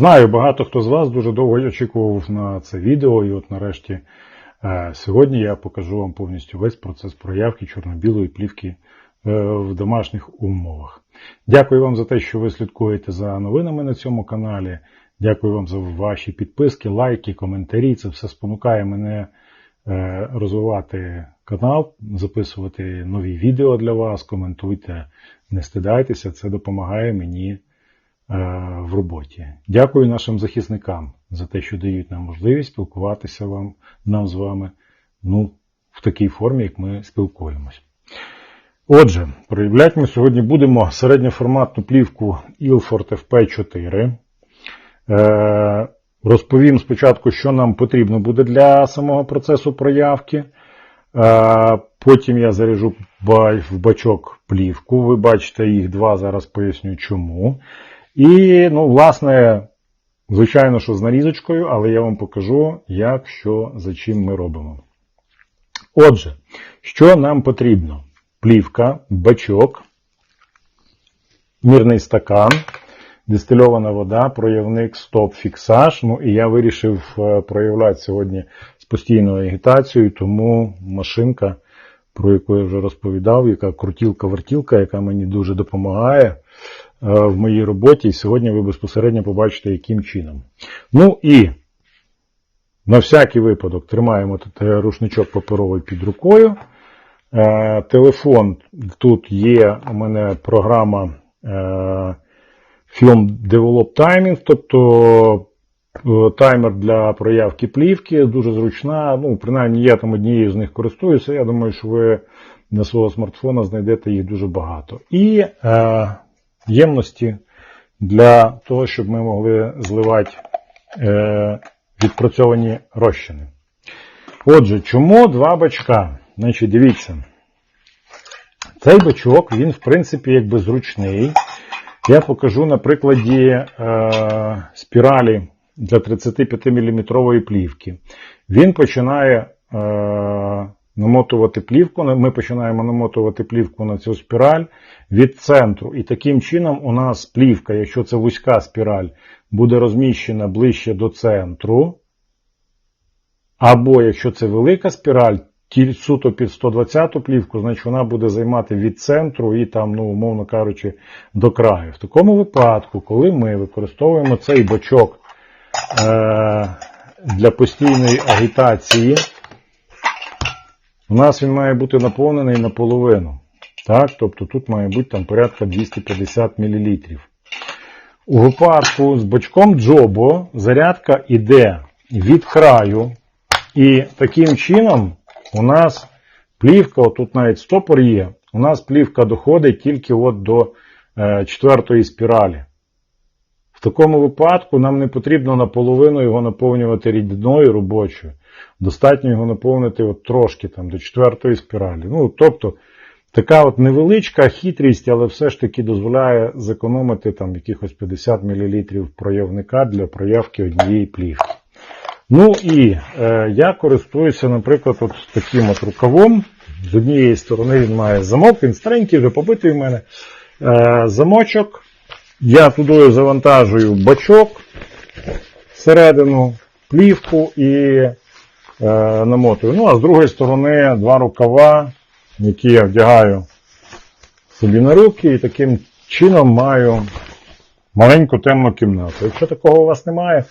Знаю, багато хто з вас дуже довго очікував на це відео, і от нарешті е, сьогодні я покажу вам повністю весь процес проявки чорно-білої плівки е, в домашніх умовах. Дякую вам за те, що ви слідкуєте за новинами на цьому каналі. Дякую вам за ваші підписки, лайки, коментарі. Це все спонукає мене е, розвивати канал, записувати нові відео для вас. Коментуйте, не стидайтеся, це допомагає мені в роботі. Дякую нашим захисникам за те, що дають нам можливість спілкуватися вам, нам з вами ну, в такій формі, як ми спілкуємось. Отже, проявляти ми сьогодні будемо середньоформатну плівку Ilford FP4. Е, розповім спочатку, що нам потрібно буде для самого процесу проявки. Е, потім я заряжу в бачок плівку. Ви бачите їх два, зараз поясню чому. І, ну, власне, звичайно, що з нарізочкою, але я вам покажу, як, що, за чим ми робимо. Отже, що нам потрібно? Плівка, бачок, мірний стакан, дистильована вода, проявник стоп-фіксаж. Ну і я вирішив е, проявляти сьогодні з постійною агітацією, тому машинка, про яку я вже розповідав, яка крутілка-вертілка, яка мені дуже допомагає. Е, в моїй роботі, і сьогодні ви безпосередньо побачите, яким чином. Ну і на всякий випадок тримаємо рушничок паперовий під рукою. Е, телефон, тут є у мене програма е, Film Develop Timing, тобто таймер для проявки плівки, дуже зручна. Ну, принаймні, я там однією з них користуюся. Я думаю, що ви на свого смартфона знайдете їх дуже багато. І ємності для того, щоб ми могли зливати е, відпрацьовані розчини. Отже, чому два бачка? Значить, дивіться. Цей бачок, він, в принципі, якби зручний. Я покажу на прикладі е, спіралі для 35 мм плівки. Він починає е, намотувати плівку. Ми починаємо намотувати плівку на цю спіраль від центру. І таким чином у нас плівка, якщо це вузька спіраль, буде розміщена ближче до центру. Або якщо це велика спіраль, суто під 120 плівку, значить вона буде займати від центру і там, ну, умовно кажучи, до краю. В такому випадку, коли ми використовуємо цей бачок е- для постійної агітації, у нас він має бути наповнений наполовину. Так, Тобто тут має бути там порядка 250 мл. У випадку з бочком джобо зарядка йде від краю. І таким чином у нас плівка, тут навіть стопор є, у нас плівка доходить тільки от до е, четвертої спіралі. В такому випадку нам не потрібно наполовину його наповнювати рідною робочою. Достатньо його наповнити от трошки там, до четвертої спіралі. Ну, Тобто така от невеличка хитрість, але все ж таки дозволяє зекономити там якихось 50 мл проявника для проявки однієї плівки. Ну і е, я користуюся, наприклад, от таким от рукавом. З однієї сторони він має замок, він старенький, вже побитий в мене. Е, замочок. Я туди завантажую бачок всередину, плівку і е, намотую. Ну, а з другої сторони два рукава, які я вдягаю собі на руки, і таким чином маю маленьку темну кімнату. Якщо такого у вас немає,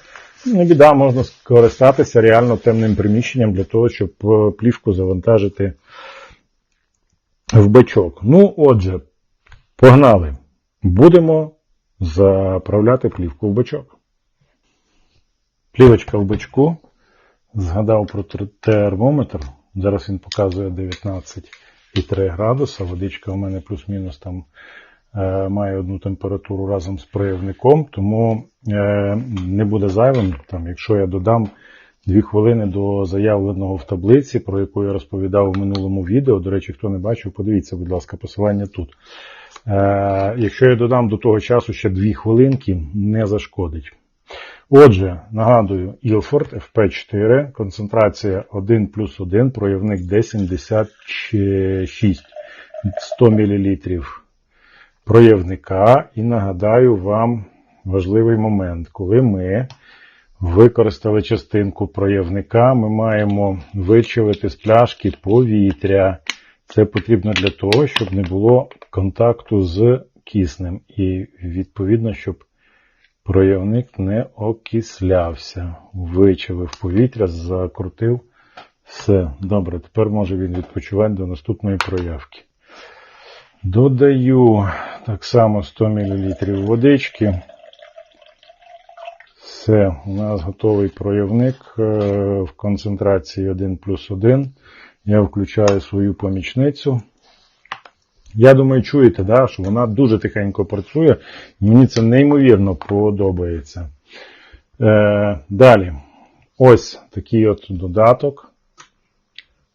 не біда, можна скористатися реально темним приміщенням для того, щоб е, плівку завантажити в бачок. Ну, отже, погнали. Будемо заправляти плівку в бачок. Плівочка в бачку. Згадав про термометр. Зараз він показує 19,3 градуса. Водичка у мене плюс-мінус там е, має одну температуру разом з проявником, тому е, не буде зайвим, там, якщо я додам 2 хвилини до заявленого в таблиці, про яку я розповідав у минулому відео. До речі, хто не бачив, подивіться, будь ласка, посилання тут. Е, якщо я додам до того часу ще 2 хвилинки, не зашкодить. Отже, нагадую, Ilford FP4, концентрація 1 плюс 1, проявник D76, 100 мл проявника. І нагадаю вам важливий момент, коли ми використали частинку проявника, ми маємо вичавити з пляшки повітря. Це потрібно для того, щоб не було контакту з киснем. І відповідно, щоб проявник не окислявся. Вичавив повітря, закрутив. Все, добре, тепер може він відпочивати до наступної проявки. Додаю так само 100 мл водички. Все, у нас готовий проявник е, в концентрації 1 плюс 1. Я включаю свою помічницю. Я думаю, чуєте, да, що вона дуже тихенько працює. Мені це неймовірно подобається. Е, далі. Ось такий от додаток.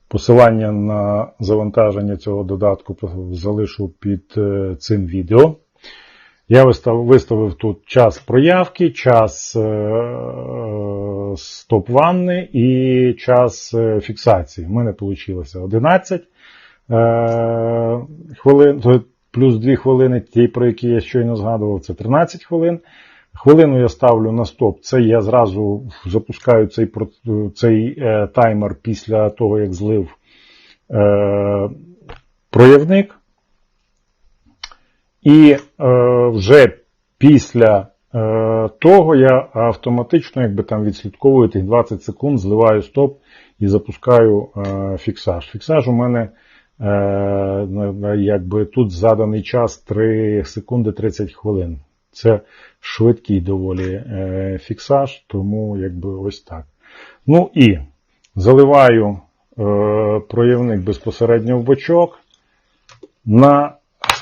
Посилання на завантаження цього додатку залишу під е, цим відео. Я виставив, тут час проявки, час е, стоп ванни і час е, фіксації. У мене вийшло 11 е, хвилин, плюс 2 хвилини, ті, про які я щойно згадував, це 13 хвилин. Хвилину я ставлю на стоп. Це я зразу запускаю цей цей е, таймер після того, як злив е, проявник. І е, вже після того я автоматично, якби там відслідковую тих 20 секунд, зливаю стоп і запускаю е, фіксаж. Фіксаж у мене е, якби тут заданий час 3 секунди 30 хвилин. Це швидкий доволі е, фіксаж, тому якби ось так. Ну і заливаю е, проявник безпосередньо в бочок. На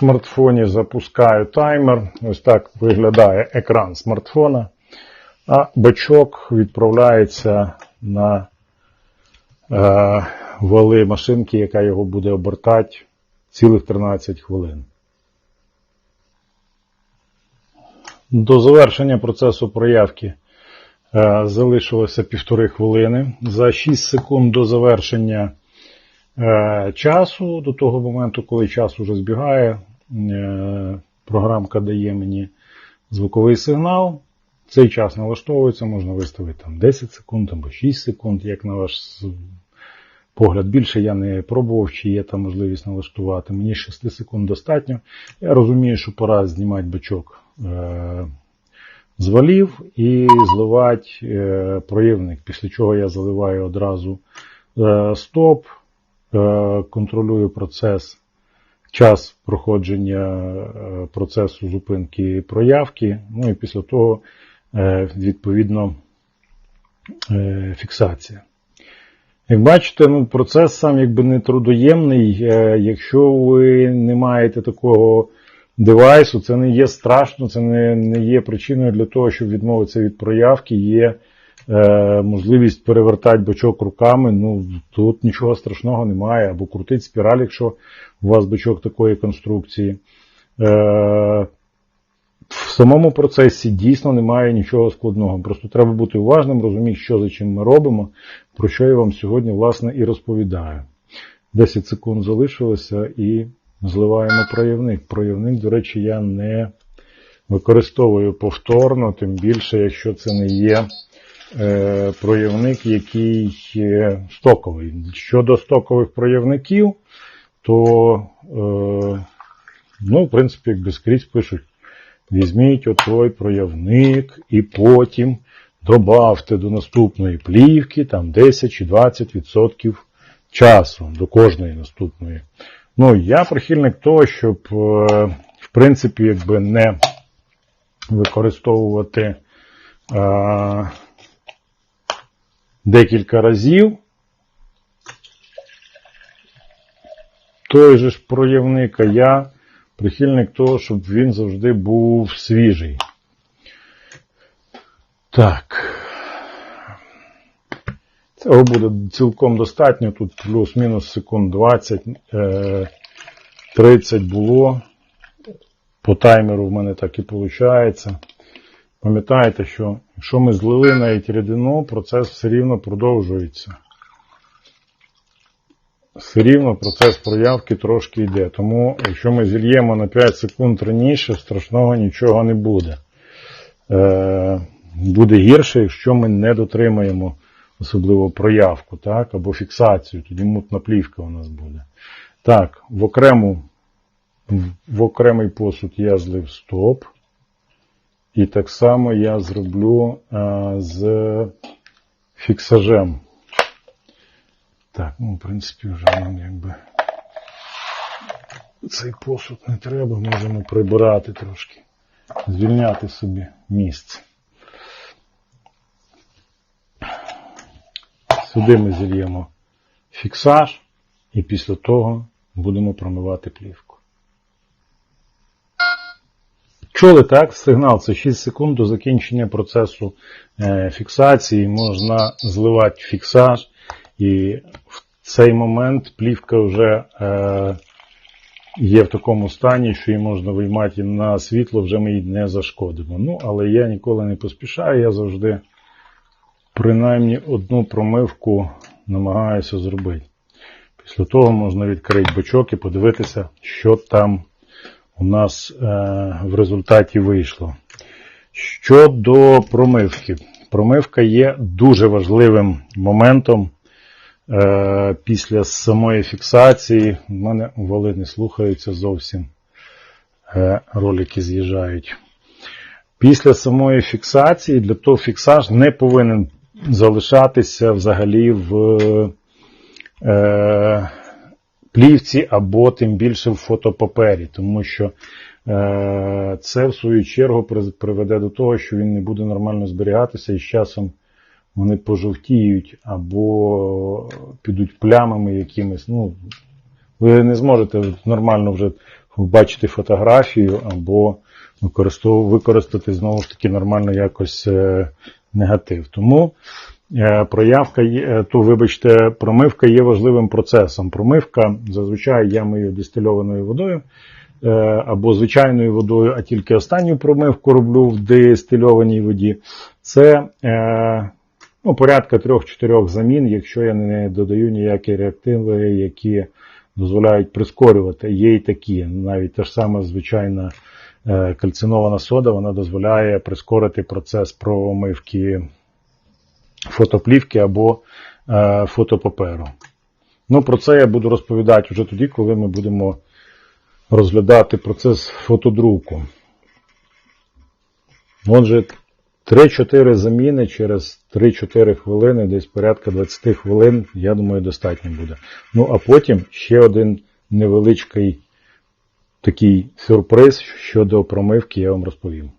смартфоні запускаю таймер. Ось так виглядає екран смартфона. А бачок відправляється на е, вали машинки, яка його буде обертати цілих 13 хвилин. До завершення процесу проявки е, залишилося півтори хвилини. За 6 секунд до завершення е, часу, до того моменту, коли час уже збігає, програмка дає мені звуковий сигнал. Цей час налаштовується, можна виставити там 10 секунд або 6 секунд, як на ваш погляд. Більше я не пробував, чи є там можливість налаштувати. Мені 6 секунд достатньо. Я розумію, що пора знімати бачок е, з валів і зливати е, проявник. Після чого я заливаю одразу е, стоп, е, контролюю процес, час проходження е, процесу зупинки проявки. Ну і після того, е, відповідно, е, фіксація. Як бачите, ну, процес сам якби не трудоємний. Якщо ви не маєте такого девайсу, це не є страшно, це не, не є причиною для того, щоб відмовитися від проявки. Є е, можливість перевертати бачок руками. Ну, тут нічого страшного немає. Або крутити спіраль, якщо у вас бачок такої конструкції. Е, в самому процесі дійсно немає нічого складного. Просто треба бути уважним, розуміти, що за чим ми робимо, про що я вам сьогодні, власне, і розповідаю. 10 секунд залишилося і зливаємо проявник. Проявник, до речі, я не використовую повторно, тим більше, якщо це не є проявник, який є стоковий. Щодо стокових проявників, то, е, ну, в принципі, якби скрізь пишуть. Візьміть отой проявник і потім добавте до наступної плівки там 10 чи 20% часу до кожної наступної. Ну, я прихильник того, щоб, е, в принципі, якби не використовувати е, декілька разів. Той же ж а я прихильник того, щоб він завжди був свіжий. Так. Цього буде цілком достатньо. Тут плюс-мінус секунд 20, е, 30 було. По таймеру в мене так і виходить. Пам'ятаєте, що якщо ми злили навіть рідину, процес все рівно продовжується. Все рівно процес проявки трошки йде. Тому, якщо ми зільємо на 5 секунд раніше, страшного нічого не буде. е, буде гірше, якщо ми не дотримаємо особливо проявку, так, або фіксацію, тоді мутна плівка у нас буде. Так, в окрему, в окремий посуд я злив стоп. І так само я зроблю а, з фіксажем. Так, ну, в принципі, вже нам якби цей посуд не треба, можемо прибирати трошки, звільняти собі місце. Сюди ми зільємо фіксаж і після того будемо промивати плівку. Чули так? Сигнал це 6 секунд до закінчення процесу е, фіксації. Можна зливати фіксаж, і в цей момент плівка вже е, є в такому стані, що її можна виймати на світло, вже ми її не зашкодимо. Ну, але я ніколи не поспішаю, я завжди принаймні одну промивку намагаюся зробити. Після того можна відкрити бочок і подивитися, що там у нас е, в результаті вийшло. Щодо промивки. Промивка є дуже важливим моментом е, після самої фіксації. У мене вали не слухаються зовсім. Е, ролики з'їжджають. Після самої фіксації, для того фіксаж не повинен залишатися взагалі в плівці або тим більше в фотопапері, тому що е, це в свою чергу приведе до того, що він не буде нормально зберігатися і з часом вони пожовтіють або підуть плямами якимись. Ну, Ви не зможете нормально вже бачити фотографію або використати знову ж таки нормально якось е, негатив. Тому проявка є, то, вибачте, промивка є важливим процесом. Промивка зазвичай я мию дистильованою водою е, або звичайною водою, а тільки останню промивку роблю в дистильованій воді. Це е, ну, порядка 3-4 замін, якщо я не додаю ніякі реактиви, які дозволяють прискорювати. Є й такі, навіть та ж сама звичайна кальцинована сода, вона дозволяє прискорити процес промивки фотоплівки або е, фотопаперу. Ну, Про це я буду розповідати вже тоді, коли ми будемо розглядати процес фотодруку. Отже, 3-4 заміни через 3-4 хвилини, десь порядка 20 хвилин, я думаю, достатньо буде. Ну, а потім ще один невеличкий такий сюрприз щодо промивки я вам розповім.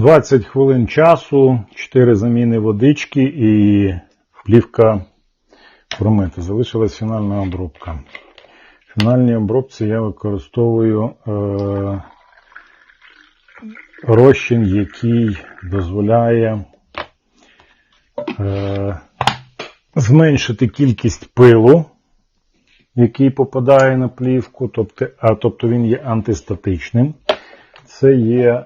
20 хвилин часу, 4 заміни водички і плівка промита. Залишилась фінальна обробка. В фінальній обробці я використовую е, розчин, який дозволяє е, зменшити кількість пилу, який попадає на плівку, тобто, а, тобто він є антистатичним. Це є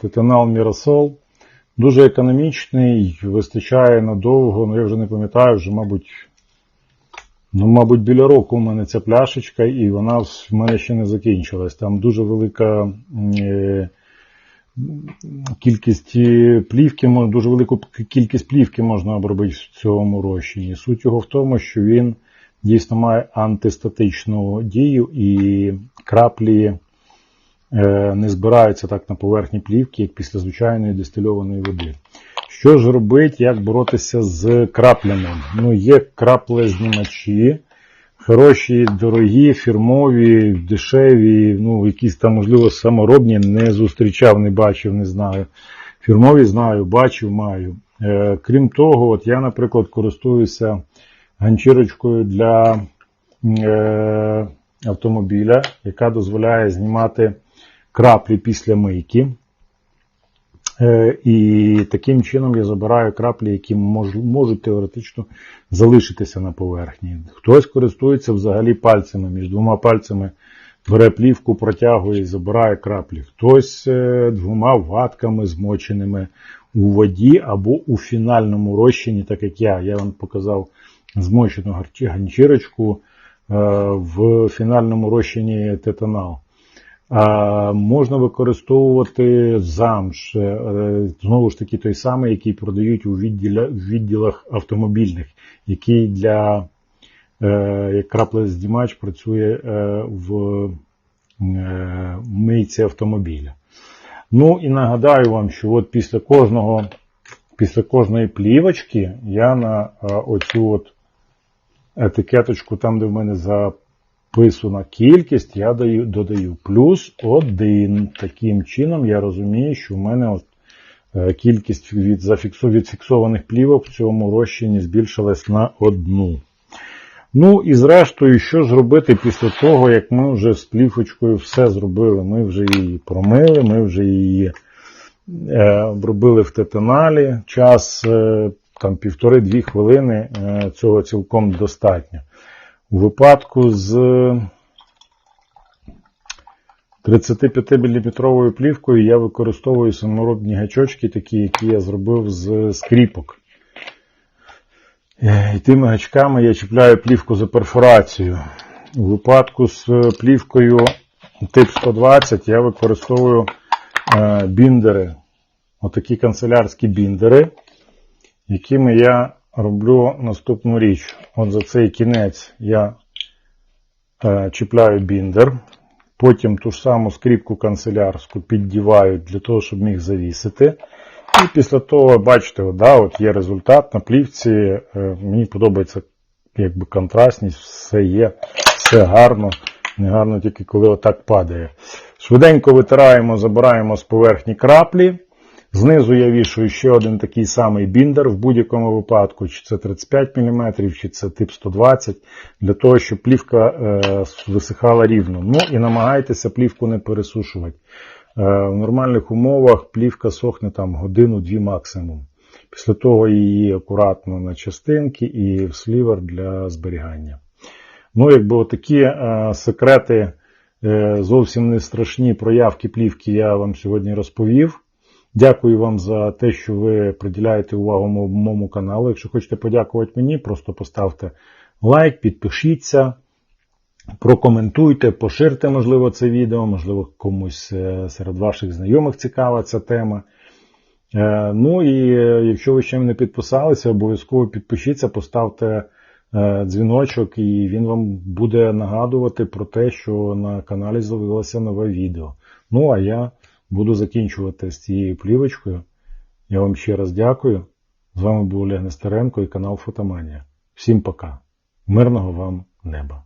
титанал Мірасол. Дуже економічний, вистачає надовго, ну я вже не пам'ятаю, вже, мабуть, ну, мабуть, біля року у мене ця пляшечка, і вона в мене ще не закінчилась. Там дуже велика е, кількість плівки, дуже велику кількість плівки можна обробити в цьому розчині. Суть його в тому, що він дійсно має антистатичну дію і краплі. Е, не збираються так на поверхні плівки, як після звичайної дистильованої води. Що ж робити, як боротися з краплями? Ну, Є краплезнімачі, хороші, дорогі, фірмові, дешеві, ну, якісь там, можливо, саморобні, не зустрічав, не бачив, не знаю. Фірмові знаю, бачив, маю. Е, Крім того, от я, наприклад, користуюся ганчірочкою для е, автомобіля, яка дозволяє знімати краплі після мийки. Е, і таким чином я забираю краплі, які можуть теоретично залишитися на поверхні. Хтось користується взагалі пальцями, між двома пальцями бере плівку, протягує і забирає краплі. Хтось е, двома ватками змоченими у воді або у фінальному розчині, так як я. Я вам показав змочену ганчірочку е, в фінальному розчині тетанал. Можна використовувати замш, е, знову ж таки той самий, який продають у відділах автомобільних, який для е, як краплездімач працює е, в мийці автомобіля. Ну і нагадаю вам, що от після кожного, після кожної плівочки я на оцю от етикеточку, там, де в мене записана кількість, я даю, додаю плюс один. Таким чином я розумію, що в мене от, е, кількість від відфіксованих плівок в цьому розчині збільшилась на одну. Ну і зрештою, що ж робити після того, як ми вже з плівочкою все зробили. Ми вже її промили, ми вже її е, обробили в тетаналі. Час е, там півтори-дві хвилини е, цього цілком достатньо. У випадку з 35-мм плівкою я використовую саморобні гачочки, такі, які я зробив з скріпок. І тими гачками я чіпляю плівку за перфорацію. У випадку з плівкою тип 120 я використовую е, біндери, отакі канцелярські біндери, якими я роблю наступну річ. От за цей кінець я е, чіпляю біндер, потім ту ж саму скріпку канцелярську піддіваю для того, щоб міг завісити. І після того, бачите, от, да, от є результат на плівці. Е, Мені подобається якби контрастність, все є, все гарно. Не гарно тільки коли отак падає. Швиденько витираємо, забираємо з поверхні краплі. Знизу я вішаю ще один такий самий біндер в будь-якому випадку, чи це 35 мм, чи це тип 120 для того, щоб плівка е, висихала рівно. Ну і намагайтеся плівку не пересушувати. Е, в нормальних умовах плівка сохне там годину-дві максимум. Після того її акуратно на частинки і в слівер для зберігання. Ну, якби такі е, секрети, е, зовсім не страшні проявки плівки я вам сьогодні розповів. Дякую вам за те, що ви приділяєте увагу моєму каналу. Якщо хочете подякувати мені, просто поставте лайк, підпишіться, прокоментуйте, поширте, можливо, це відео, можливо, комусь е, серед ваших знайомих цікава ця тема. Е, Ну і е, якщо ви ще не підписалися, обов'язково підпишіться, поставте дзвіночок, і він вам буде нагадувати про те, що на каналі з'явилося нове відео. Ну, а я буду закінчувати з цією плівочкою. Я вам ще раз дякую. З вами був Олег Нестеренко і канал Фотоманія. Всім пока. Мирного вам неба!